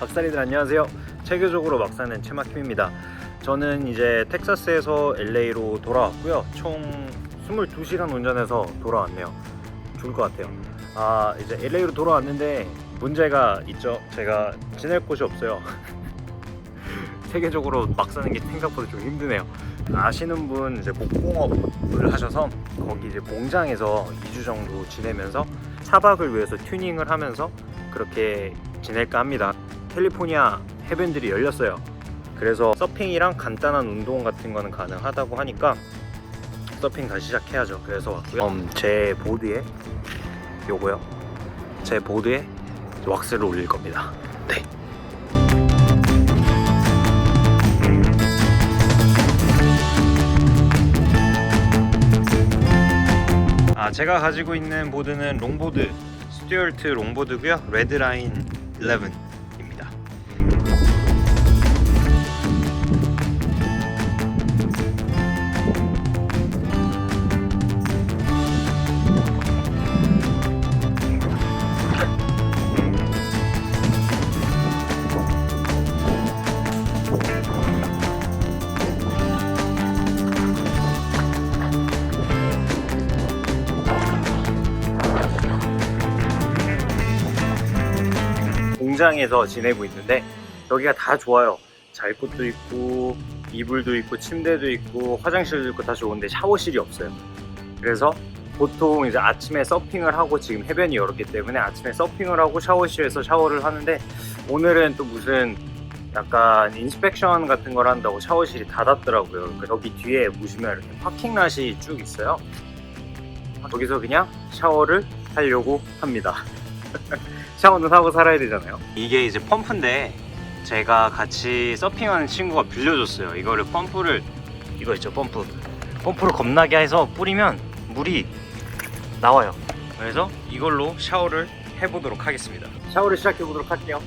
막사리들 안녕하세요. 체계적으로 막사는 최막힘입니다. 저는 이제 텍사스에서 LA로 돌아왔고요. 총 22시간 운전해서 돌아왔네요. 죽을 것 같아요. 아 이제 LA로 돌아왔는데 문제가 있죠. 제가 지낼 곳이 없어요. 세계적으로 막 사는 게 생각보다 좀 힘드네요. 아시는 분 이제 목공업을 하셔서 거기 이제 공장에서 2주 정도 지내면서 차박을 위해서 튜닝을 하면서 그렇게 지낼까 합니다. 캘리포니아 해변들이 열렸어요. 그래서 서핑이랑 간단한 운동 같은 거는 가능하다고 하니까 서핑 다시 시작해야죠. 그래서 왔고요. 음, 제 보드에 요거요. 제 보드에 왁스를 올릴 겁니다. 네. 아 제가 가지고 있는 보드는 롱보드 스튜어트 롱보드고요 레드라인 11 입 공장에서 지내고 있는데 여기가 다 좋아요 잘 곳도 있고 이불도 있고 침대도 있고 화장실도 있고 다 좋은데 샤워실이 없어요 그래서 보통 이제 아침에 서핑을 하고 지금 해변이 열었기 때문에 아침에 서핑을 하고 샤워실에서 샤워를 하는데 오늘은 또 무슨 약간 인스펙션 같은 걸 한다고 샤워실이 닫았더라고요. 그러니까 여기 뒤에 보시면 이렇게 파킹랏이 쭉 있어요. 여기서 그냥 샤워를 하려고 합니다. 샤워는 하고 살아야 되잖아요. 이게 이제 펌프인데 제가 같이 서핑하는 친구가 빌려줬어요. 이거를 펌프를 이거 있죠 펌프. 펌프를 겁나게 해서 뿌리면 물이 나와요. 그래서 이걸로 샤워를 해보도록 하겠습니다. 샤워를 시작해 보도록 할게요.